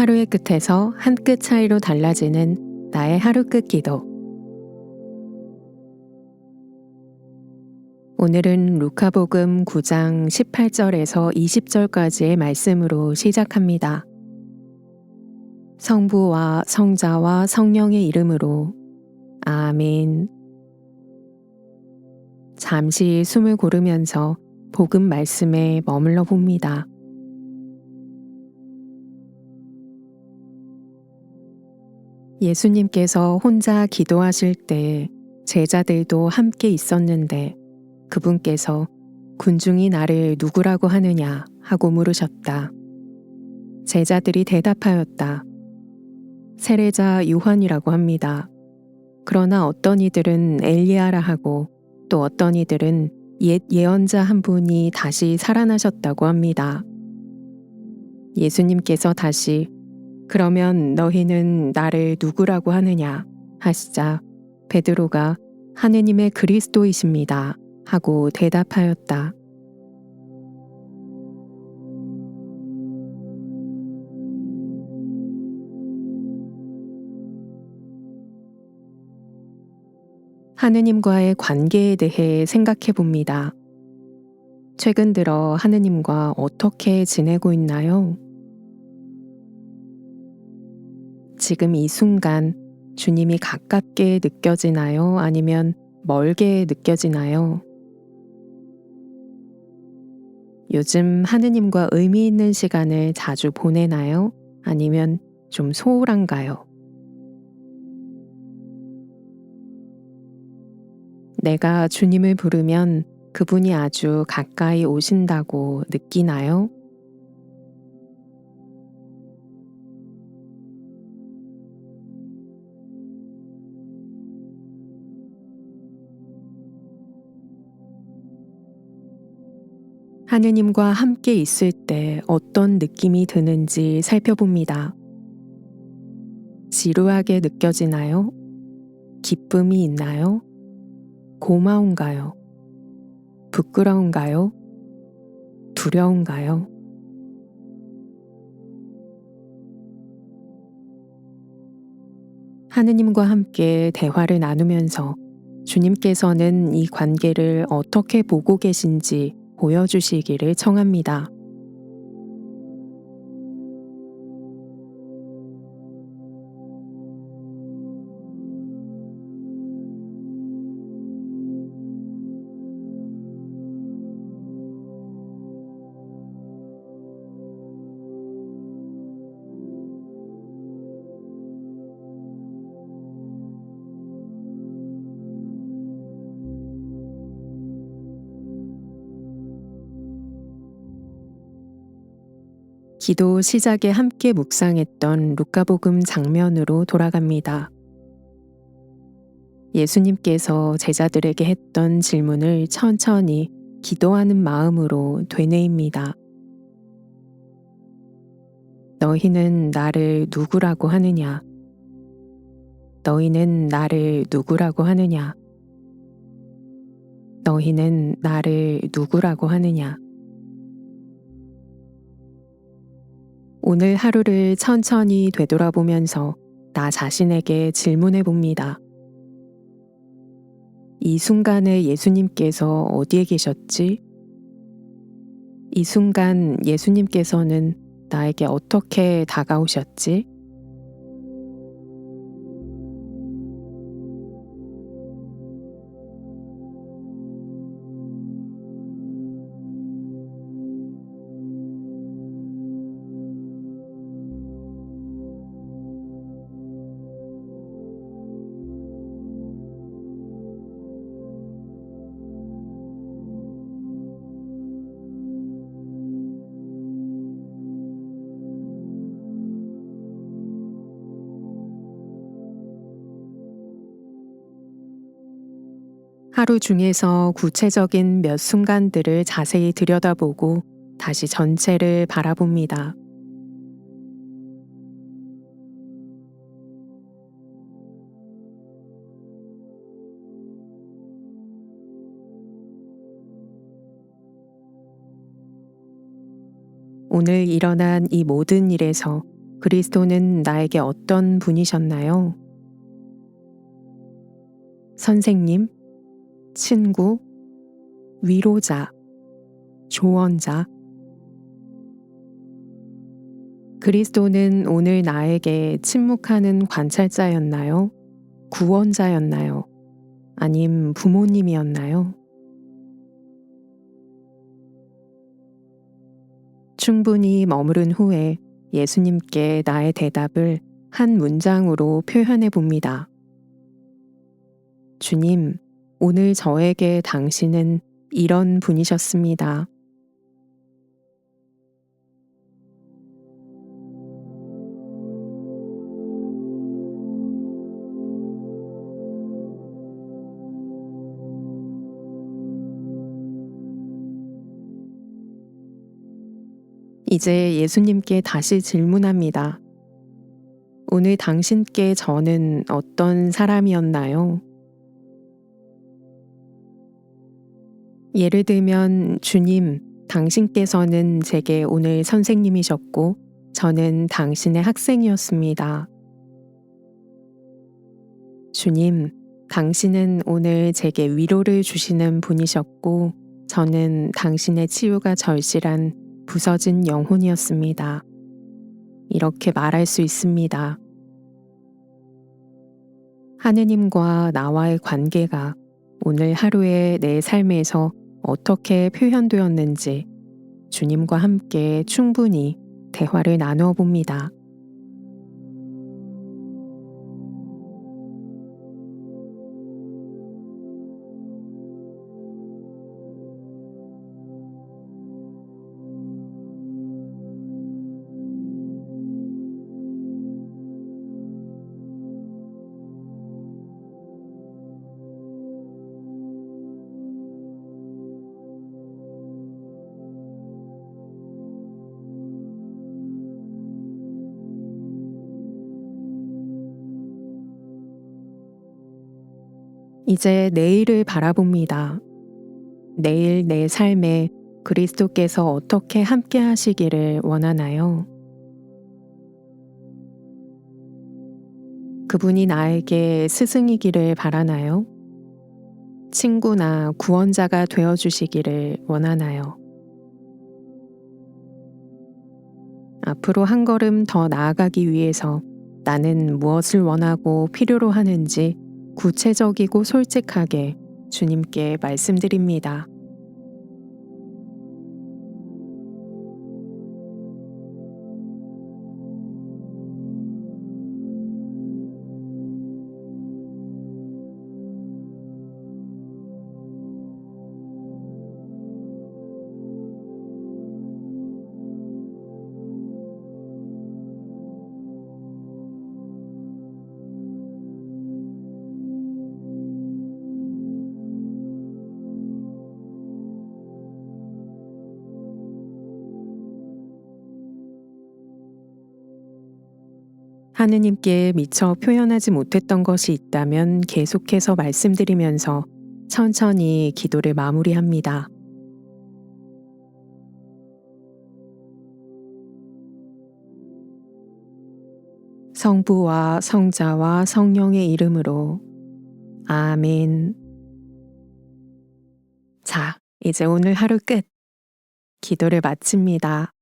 하루의 끝에서 한 끗 차이로 달라지는 나의 하루 끝 기도. 오늘은 루카복음 9장 18절에서 20절까지의 말씀으로 시작합니다. 성부와 성자와 성령의 이름으로 아멘. 잠시 숨을 고르면서 복음 말씀에 머물러 봅니다. 예수님께서 혼자 기도하실 때 제자들도 함께 있었는데 그분께서 군중이 나를 누구라고 하느냐 하고 물으셨다. 제자들이 대답하였다. 세례자 요한이라고 합니다. 그러나 어떤 이들은 엘리야라 하고 또 어떤 이들은 옛 예언자 한 분이 다시 살아나셨다고 합니다. 예수님께서 다시 그러면 너희는 나를 누구라고 하느냐 하시자 베드로가 하느님의 그리스도이십니다 하고 대답하였다. 하느님과의 관계에 대해 생각해 봅니다. 최근 들어 하느님과 어떻게 지내고 있나요? 지금 이 순간 주님이 가깝게 느껴지나요? 아니면 멀게 느껴지나요? 요즘 하느님과 의미 있는 시간을 자주 보내나요? 아니면 좀 소홀한가요? 내가 주님을 부르면 그분이 아주 가까이 오신다고 느끼나요? 하느님과 함께 있을 때 어떤 느낌이 드는지 살펴봅니다. 지루하게 느껴지나요? 기쁨이 있나요? 고마운가요? 부끄러운가요? 두려운가요? 하느님과 함께 대화를 나누면서 주님께서는 이 관계를 어떻게 보고 계신지 보여주시기를 청합니다. 기도 시작에 함께 묵상했던 루카복음 장면으로 돌아갑니다. 예수님께서 제자들에게 했던 질문을 천천히 기도하는 마음으로 되뇌입니다. 너희는 나를 누구라고 하느냐? 너희는 나를 누구라고 하느냐? 너희는 나를 누구라고 하느냐? 오늘 하루를 천천히 되돌아보면서 나 자신에게 질문해 봅니다. 이 순간에 예수님께서 어디에 계셨지? 이 순간 예수님께서는 나에게 어떻게 다가오셨지? 하루 중에서 구체적인 몇 순간들을 자세히 들여다보고 다시 전체를 바라봅니다. 오늘 일어난 이 모든 일에서 그리스도는 나에게 어떤 분이셨나요? 선생님, 친구, 위로자, 조언자. 그리스도는 오늘 나에게 침묵하는 관찰자였나요? 구원자였나요? 아님 부모님이었나요? 충분히 머무른 후에 예수님께 나의 대답을 한 문장으로 표현해 봅니다. 주님, 오늘 저에게 당신은 이런 분이셨습니다. 이제 예수님께 다시 질문합니다. 오늘 당신께 저는 어떤 사람이었나요? 예를 들면, 주님, 당신께서는 제게 오늘 선생님이셨고, 저는 당신의 학생이었습니다. 주님, 당신은 오늘 제게 위로를 주시는 분이셨고, 저는 당신의 치유가 절실한 부서진 영혼이었습니다. 이렇게 말할 수 있습니다. 하느님과 나와의 관계가 오늘 하루의 내 삶에서 어떻게 표현되었는지 주님과 함께 충분히 대화를 나누어 봅니다. 이제 내일을 바라봅니다. 내일 내 삶에 그리스도께서 어떻게 함께 하시기를 원하나요? 그분이 나에게 스승이기를 바라나요? 친구나 구원자가 되어 주시기를 원하나요? 앞으로 한 걸음 더 나아가기 위해서 나는 무엇을 원하고 필요로 하는지 구체적이고 솔직하게 주님께 말씀드립니다. 하느님께 미처 표현하지 못했던 것이 있다면 계속해서 말씀드리면서 천천히 기도를 마무리합니다. 성부와 성자와 성령의 이름으로 아멘. 자, 이제 오늘 하루 끝. 기도를 마칩니다.